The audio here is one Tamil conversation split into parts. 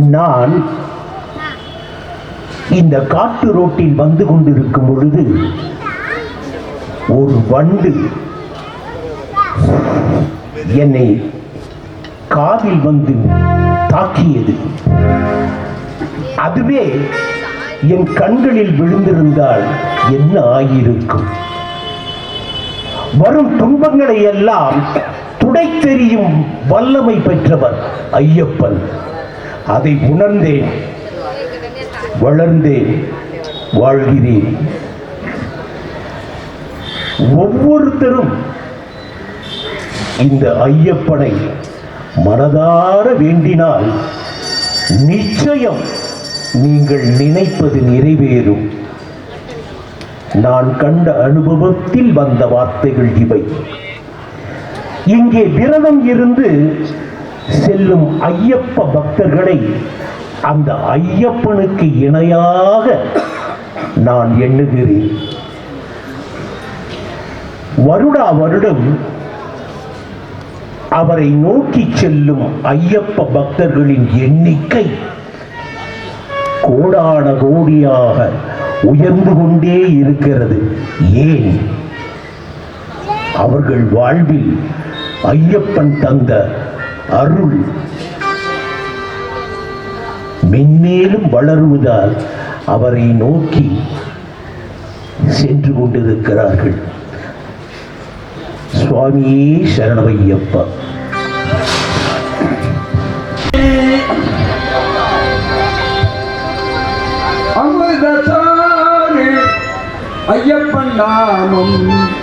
நான் இந்த காட்டு ரோட்டில் வந்து கொண்டிருக்கும் பொழுது ஒரு வண்டு என்னை காதில் வந்து தாக்கியது. அதுவே என் கண்களில் விழுந்திருந்தால் என்ன ஆகியிருக்கும்? வரும் துன்பங்களை எல்லாம் துடை தெரியும் வல்லமை பெற்றவர் ஐயப்பன். அதை உணர்ந்தேன். வளர்ந்தேன். வாழ்கிறேன். ஒவ்வொருத்தரும் இந்த ஐயப்பனை மனதார வேண்டினால் நிச்சயம் நீங்கள் நினைப்பது நிறைவேறும். நான் கண்ட அனுபவத்தில் வந்த வார்த்தைகள் இவை. இங்கே விரதம் இருந்து செல்லும் ஐயப்ப பக்தர்களை அந்த ஐயப்பனுக்கு இணையாக நான் எண்ணுகிறேன். வருடா வருடம் அவரை நோக்கி செல்லும் ஐயப்ப பக்தர்களின் எண்ணிக்கை கோடான கோடியாக உயர்ந்து கொண்டே இருக்கிறது. ஏன்? அவர்கள் வாழ்வில் ஐயப்பன் தந்த அருள். மென்மேலும் வளருவதால் அவரை நோக்கி சென்று கொண்டிருக்கிறார்கள். சுவாமியே சரணமையப்பா. அமிர்தசாரி ஐயப்பன் நாமம்.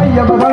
ஐயப்பா